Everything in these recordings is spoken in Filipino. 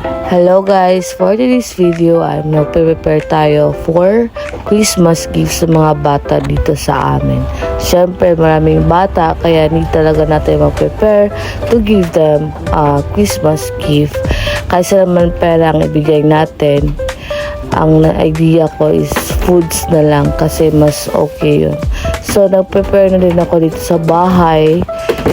Hello guys, for today's video, I'm nagpe-prepare tayo for Christmas gifts sa mga bata dito sa amin. Siyempre, maraming bata, kaya need talaga natin mag-prepare to give them a Christmas gift. Kaysa naman pera ang ibigay natin, ang idea ko is foods na lang kasi mas okay yun. So, nag-prepare na din ako dito sa bahay.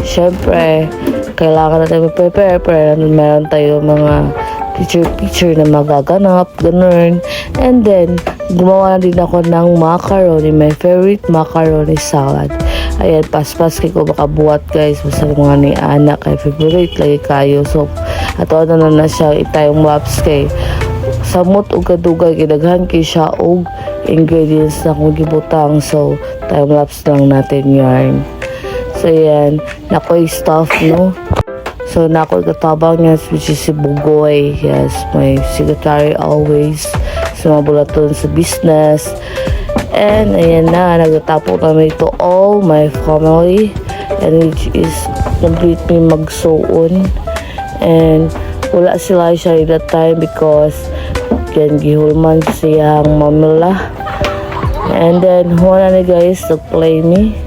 Siyempre, kailangan natin mag-prepare para meron tayo mga picture-picture na magaganap, ganun. And then, gumawa na din ako ng macaroni, my favorite macaroni salad. Ayan, paspas kay ko makabuhat guys. Basta mga ni anak kay favorite lagi kayo. So, ato na na na siya itayong maps kay samot og kadugay kidaghan kay siya og ingredients na kung gibutang. So, time lapse lang natin yarn. So, yan. Nakoy stuff, no? So, nako katabang niya, which is si Bugoy. Yes, my secretary always sa mga bulaton sa business. And, ayan na, nagtatapok kami to all my family. And which is completely magsuon. And, wala sila siya at that time because yan gihulman siyang mamila. And then, wala na guys, nag-play me.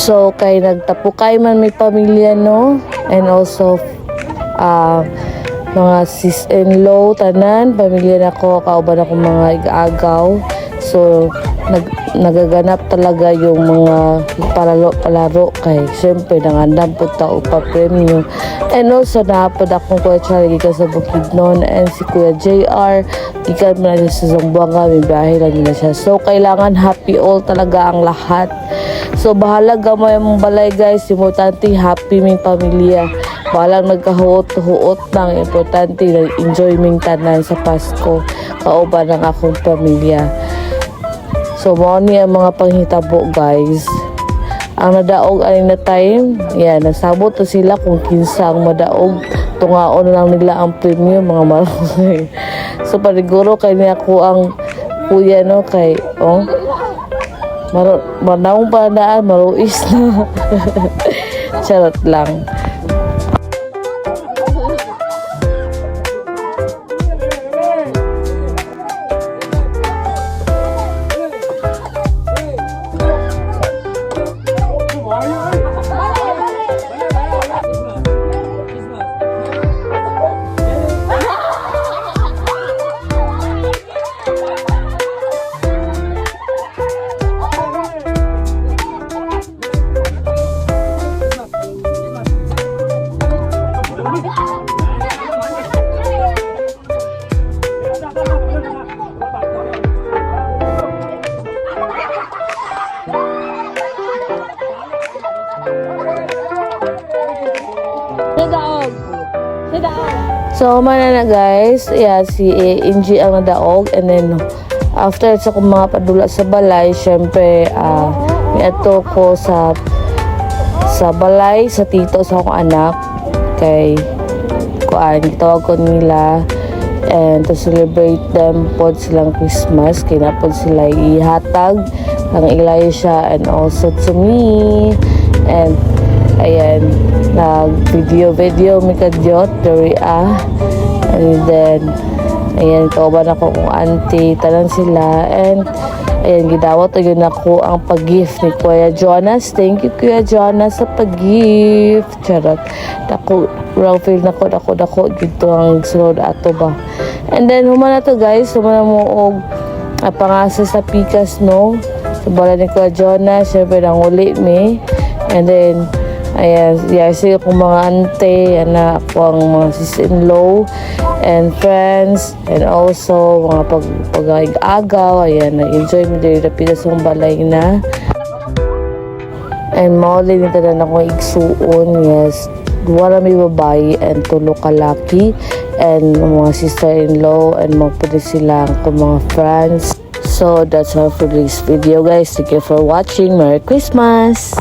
So, kay nagtapukay man may pamilya, no? And also, ah, mga sis-in-law, tanan, pamilya na ko, kauban ako mga igagaw. So, nag, nagaganap talaga yung mga palaro-palaro kay syempre nangandam po ta upa premium. And also naapod akong kuya Charlie gikan sa bukid noon and si kuya JR gikan mo na siya sa Zamboanga may biyahe lang na siya. So kailangan happy all talaga ang lahat so bahala gamay mong balay guys importante happy ming pamilya Walang nagkahuot-huot ng importante na enjoy ming tanan sa Pasko kauban ng akong pamilya So, mo ni ang mga panghitabo, guys. Ang nadaog aning na time, yan, nasabot to sila kung kinsa ang madaog. Tungaon lang nila ang premium, mga marunong. so, paniguro kay niya ko ang kuya, no, kay, oh, Maro, manawang pa daan, maruis na. Charot lang. So, mana na guys, yeah, si Inji ang nadaog. And then after sa kong mga padula sa balay, syempre, may ato ko sa sa balay, sa tito sa akong anak. Kay kuan, gitawag ko nila. And to celebrate them pod silang Christmas kay na pod sila ihatag. Ang Elisha and also to me and ayan nag video video mi kadyot dari ah and then ayan kauban ako kung auntie tanan sila and Ayan, gidawat yun ako ang pag-gift ni Kuya Jonas. Thank you, Kuya Jonas, sa pag-gift. Charot. Dako, raw feel nako, dako, dako. Dito ang sunod ato ba. And then, humana to guys. Humana mo og uh, pangasa sa pikas, no? Sa bala ni Kuya Jonas. Siyempre, nanguli mi. And then, Ayan, yeah, sila kong mga ante, yan na ako ang mga sis-in-law and friends, and also mga pag pag-agaw, ayan, na-enjoy mo din na pinasong balay na. And mauli nito na akong igsuon, yes, wala may babae and tulo kalaki and mga sister-in-law and mga pwede sila kung mga friends. So, that's all for this video guys. Thank you for watching. Merry Christmas!